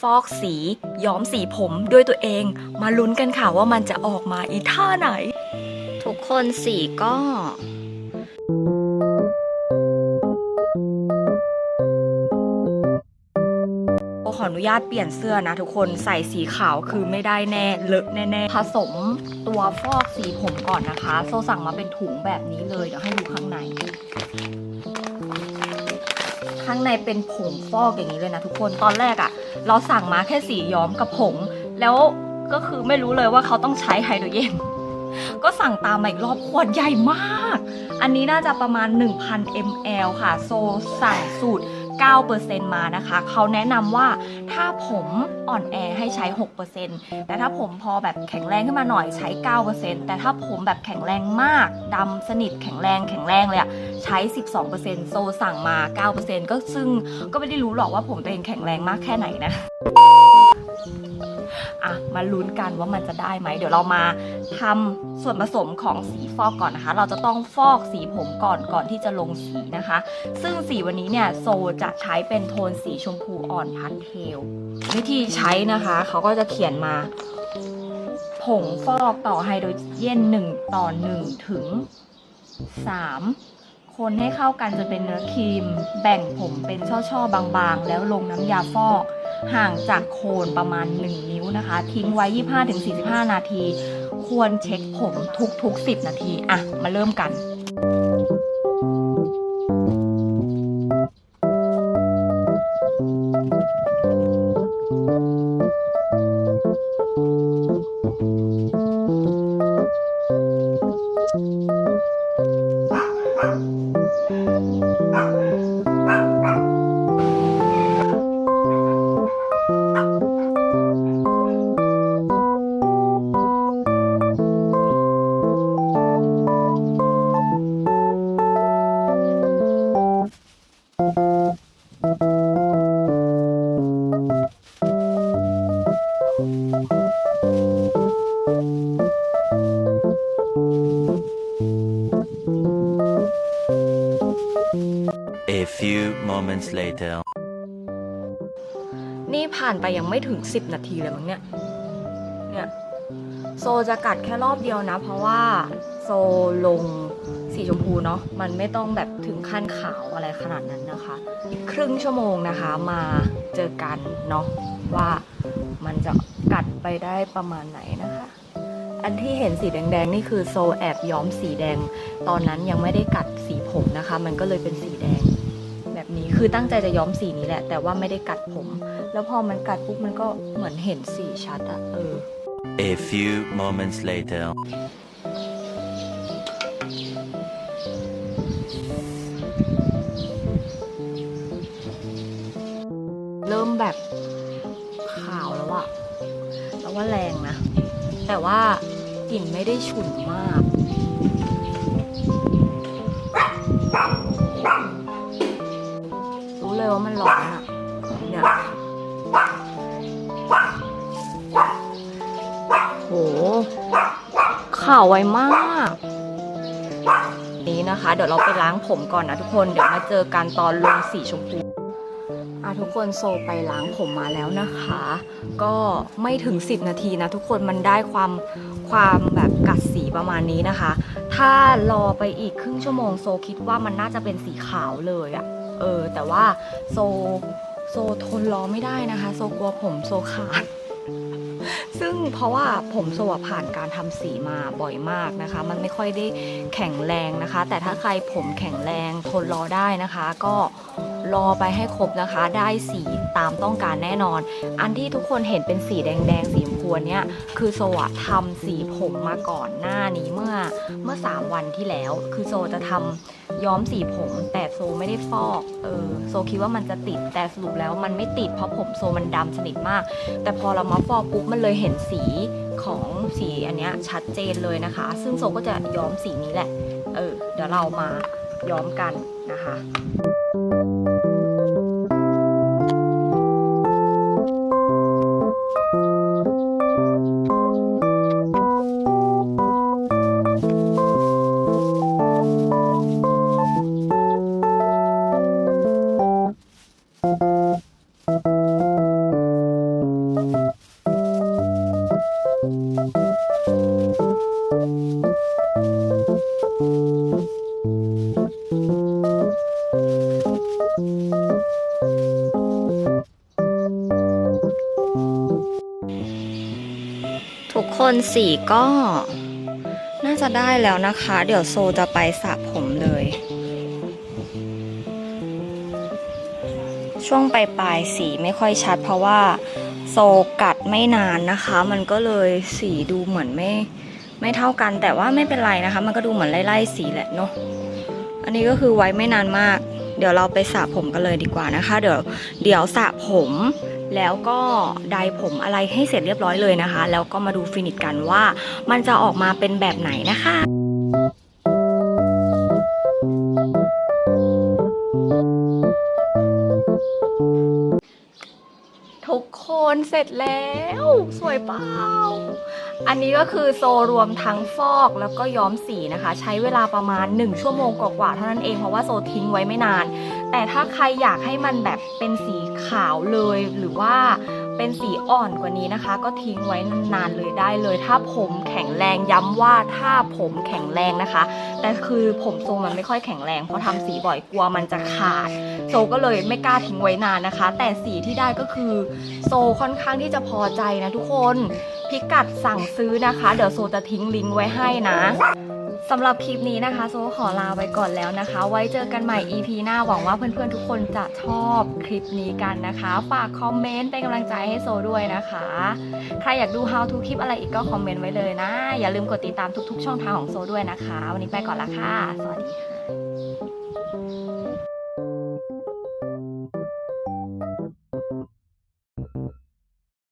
ฟอกสี ย้อมสีผมด้วยตัวเอง มาลุ้นกันค่ะว่ามันจะออกมาอีท่าไหน ทุกคนสีก็ขออนุญาตเปลี่ยนเสื้อนะทุกคนใส่สีขาวคือไม่ได้แน่เลอะแน่ๆผสมตัวฟอกสีผมก่อนนะคะ โซสั่งมาเป็นถุงแบบนี้เลยเดี๋ยวให้ดูข้างใน ข้างในเป็นผงฟอกอย่างนี้เลยนะทุกคนตอนแรกอะ่ะ เราสั่งมาแค่สีย้อมกับผง แล้วก็คือไม่รู้เลยว่าเขาต้องใช้ไฮโดรเจนก็สั่งตามมาอีกรอบขวดใหญ่มาก อันนี้น่าจะประมาณ 1,000 ml ค่ะ โซสั่งสูตร 9%มานะคะ เขาแนะนำว่าถ้าผมอ่อนแอให้ใช้ 6%แต่ถ้าผมพอแบบแข็งแรงขึ้นมาหน่อยใช้ 9%แต่ถ้าผมแบบแข็งแรงมากดำสนิทแข็งแรงแข็งแรงเลยอะใช้ 12%โซสั่งมา 9%ก็ซึ่งก็ไม่ได้รู้หรอกว่าผมตัวเองแข็งแรงมากแค่ไหนนะ อะมาลุ้นกันว่ามันจะได้ไหม เดี๋ยวเรามาทำส่วนผสมของสีฟอกก่อนนะคะ เราจะต้องฟอกสีผมก่อนก่อนที่จะลงสีนะคะ ซึ่งสีวันนี้เนี่ยโซจะใช้เป็นโทนสีชมพูอ่อนพัสเทล วิธีใช้นะคะเขาก็จะเขียนมาผงฟอกต่อไฮโดรเจน1 ต่อ 1 ถึง 3 คนให้เข้ากันจนเป็นเนื้อครีม แบ่งผมเป็นช่อๆ บางๆ แล้วลงน้ำยาฟอก ห่างจากโคนประมาณ 1 นิ้วนะคะ ทิ้งไว้ 25-45 นาที ควรเช็คผมทุกๆ 10 นาที อะ มาเริ่มกัน A few moments later. นี่ผ่านไปยังไม่ถึง 10 นาทีเลยมั้งเนี่ย เนี่ย โซจะกัดแค่รอบเดียวนะ เพราะว่าโซลงสีชมพูเนาะ มันไม่ต้องแบบถึงขั้นขาวอะไรขนาดนั้นนะคะครึ่งชั่วโมงนะคะมาเจอกันเนาะว่ามันจะกัดไปได้ประมาณไหนนะคะ อันที่เห็นสีแดงๆนี่คือโซแอบย้อมสีแดง ตอนนั้นยังไม่ได้กัดสีผมนะคะ มันก็เลยเป็นสีแดง นี้ คือตั้งใจจะย้อมสีนี้แหละ แต่ว่าไม่ได้กัดผม แล้วพอมันกัดปุ๊บมันก็เหมือนเห็นสีชัดอะเออ A few moments later. เริ่มแบบขาวแล้วอะแล้วว่าแรงนะ แต่ว่ากลิ่นไม่ได้ฉุนมาก เลยว่ามันร้อนอะเนี่ยโหข่าวไวมาก นี้นะคะ เดี๋ยวเราไปล้างผมก่อนนะทุกคน เดี๋ยวมาเจอกันตอนลงสีชมพูอะทุกคนโซไปล้างผมมาแล้วนะคะ ก็ไม่ถึง 10 นาทีนะทุกคนมันได้ความความแบบกัดสีประมาณนี้นะคะ ถ้ารอไปอีกครึ่งชั่วโมงโซคิดว่ามันน่าจะเป็นสีขาวเลยอะ เออแต่ว่าโซโซทนรอไม่ได้นะคะ โซกลัวผมโซขาดซึ่งเพราะว่าผมโซผ่านการทำสีมาบ่อยมากนะคะ มันไม่ค่อยได้แข็งแรงนะคะ แต่ถ้าใครผมแข็งแรงทนรอได้นะคะ ก็ รอไปให้ครบนะคะ ได้สีตามต้องการแน่นอน อันที่ทุกคนเห็นเป็นสีแดงๆสีชมพูเนี่ยคือโซะทำสีผมมาก่อนหน้านี้เมื่อเมื่อ 3 วันที่แล้ว คือโซจะทำย้อมสีผมแต่โซไม่ได้ฟอกเออโซคิดว่ามันจะติดแต่สรุปแล้วมันไม่ติดเพราะผมโซมันดำสนิทมาก แต่พอเรามาฟอกปุ๊บมันเลยเห็นสีของสีอันเนี้ยชัดเจนเลยนะคะ ซึ่งโซก็จะย้อมสีนี้แหละ เออ เดี๋ยวเรามาย้อมกันนะคะุกคนสีก็ น่าจะได้แล้วนะคะ เดี๋ยวโซจะไปสระผมเลย ช่วงปลายปลายๆสีไม่ค่อยชัด เพราะว่าโซกัดไม่นานนะคะ มันก็เลยสีดูเหมือนไม่ไม่เท่ากันแต่ว่าไม่เป็นไรนะคะ มันก็ดูเหมือนไล่ๆสีแหละเนาะอันนี้ก็คือไว้ไม่นานมาก เดี๋ยวเราไปสระผมกันเลยดีกว่านะคะ เดี๋ยวเดี๋ยวสระผม แล้วก็ไดผมอะไรให้เสร็จเรียบร้อยเลยนะคะ แล้วก็มาดูฟินิชกันว่า มันจะออกมาเป็นแบบไหนนะคะ ทุกคนเสร็จแล้ว สวยเปล่า อันนี้ก็คือโซรวมทั้งฟอกแล้วก็ย้อมสีนะคะ ใช้เวลาประมาณ 1 ชั่วโมงกว่าๆเท่านั้นเองเพราะว่าโซทิ้งไว้ไม่นาน แต่ถ้าใครอยากให้มันแบบเป็นสีขาวเลยหรือว่า เป็นสีอ่อนกว่านี้นะคะ ก็ทิ้งไว้นานๆเลยได้เลย ถ้าผมแข็งแรงย้ำว่าถ้าผมแข็งแรงนะคะ แต่คือผมโซมันไม่ค่อยแข็งแรงเพราะทำสีบ่อยกลัวมันจะขาด โซก็เลยไม่กล้าทิ้งไว้นานนะคะ แต่สีที่ได้ก็คือโซค่อนข้างที่จะพอใจนะทุกคนพิกัดสั่งซื้อนะคะ เดี๋ยวโซจะทิ้งลิงก์ไว้ให้นะ สำหรับคลิปนี้นะคะโซขอลาไปก่อนแล้วนะคะ ไว้เจอกันใหม่ EP หน้าหวังว่าเพื่อนๆทุกคนจะชอบคลิปนี้กันนะคะ ฝากคอมเมนต์เป็นกำลังใจให้โซด้วยนะคะ ใครอยากดู how to คลิปอะไรอีกก็คอมเมนต์ไว้เลยนะ อย่าลืมกดติดตามทุกๆ ช่องทางของโซด้วยนะคะ วันนี้ไปก่อนละค่ะ สวัสดีค่ะ